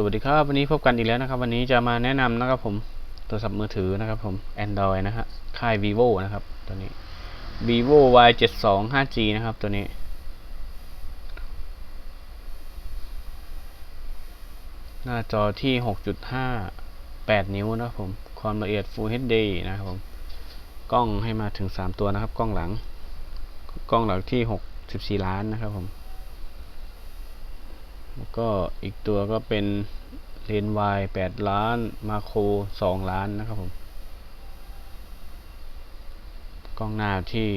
สวัสดีครับ วันนี้พบกันอีกแล้วนะครับ วันนี้จะมาแนะนำนะครับผมโทรศัพท์มือถือนะครับผม Android นะฮะค่าย vivo นะครับ ตัวนี้ vivo y 7 2 5 g นะครับ ตัวนี้ หน้าจอที่ 6.5 8 นิ้วนะครับผม ความละเอียด Full HD นะครับผม กล้องให้มาถึง 3 ตัวนะครับ กล้องหลัง กล้องหลังที่ 64 ล้านนะครับผม แล้วก็อีกตัวก็เป็นเลนส์วาย8ล้าน มาโคร2ล้านนะครับผม กล้องหน้าที่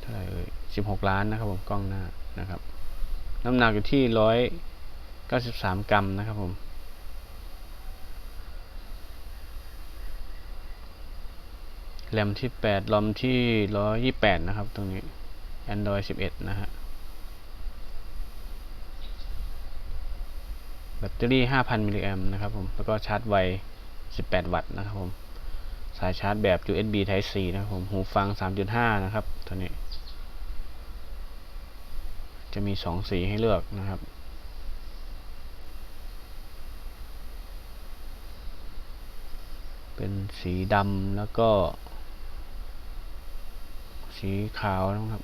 เท่าไหร่เอ่ย16ล้านนะครับผมกล้องหน้านะครับ น้ำหนักอยู่ที่193กรัมนะครับผมแรมที่8รอมที่128นะครับ ตรงนี้ Android 11 นะฮะ แบ ตเตอรี่ 5,000 มิลลิแอมนะครับผม แล้วก็ชาร์จไว 18 วัตต์นะครับผม สายชาร์จแบบ USB Type C นะครับผม หูฟัง 3.5 นะครับ ตัวนี้ จะมี 2 สีให้เลือกนะครับ เป็นสีดำแล้วก็ สีขาวนะครับ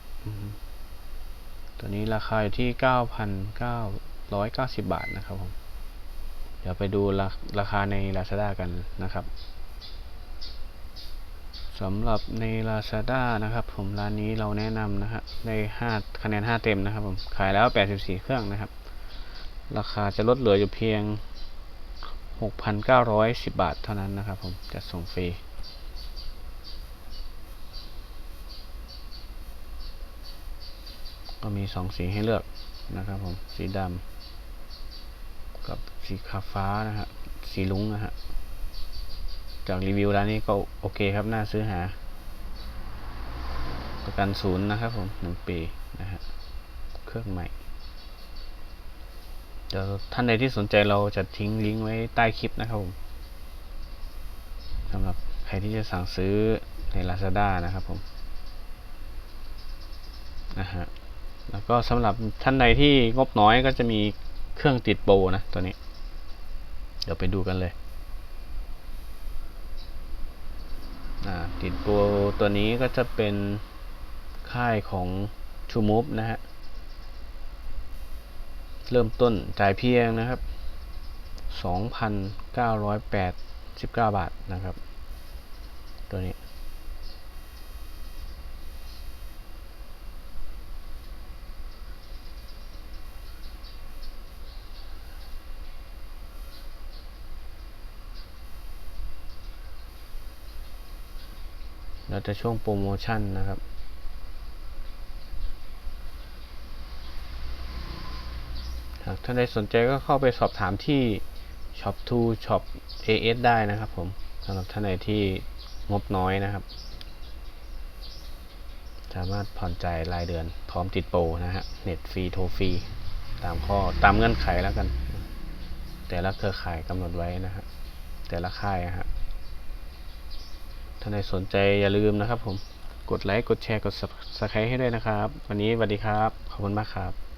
ตัวนี้ราคาอยู่ที่ 9,990 บาทนะครับผม เดี๋ยวไปดูราราคาใน Lazada กันนะครับสำหรับใน Lazada นะครับ ผมร้านนี้เราแนะนำนะฮะได้5คะแนน 5 เต็มนะครับผมขายแล้ว 84 เครื่องนะครับ ราคาจะลดเหลืออยู่เพียง 6,910 บาทเท่านั้นนะครับผมจะส่งฟรีก็มี 2 สีให้เลือกนะครับผม สีดำ กับสีขาวฟ้านะฮะ สีลุ้งนะฮะ จากรีวิวร้านนี้ก็โอเคครับ น่าซื้อหา ประกันศูนย์นะครับผมหนึ่งปีนะฮะ เครื่องใหม่ เดี๋ยวท่านใดที่สนใจเราจะทิ้งลิงก์ไว้ใต้คลิปนะครับผมสำหรับใครที่จะสั่งซื้อใน Lazada นะครับผมนะฮะแล้วก็สำหรับท่านใดที่งบน้อยก็จะมี เครื่องติดโปรนะตัวนี้ เดี๋ยวไปดูกันเลยอ่าติดโปรตัวนี้ก็จะเป็นค่ายของ True Move นะฮะ เริ่มต้นจ่ายเพียงนะครับ 2,989 บาทนะครับ ตัวนี้ แล้วจะช่วงโปรโมชั่นนะครับ หากท่านใดสนใจก็เข้าไปสอบถามที่ Shop 2 Shop AS ได้นะครับผมสำหรับท่านใดที่งบน้อยนะครับ สามารถผ่อนจ่ายรายเดือน พร้อมติดโปรนะฮะ เน็ตฟรีโทรฟรี ตามข้อตามเงื่อนไขแล้วกัน แต่ละเครือข่ายกำหนดไว้นะฮะแต่ละค่ายนะฮะ ถ้าใครสนใจอย่าลืมนะครับผม กดไลค์ กดแชร์ กด subscribe ให้ด้วยนะครับ วันนี้สวัสดีครับ ขอบคุณมากครับ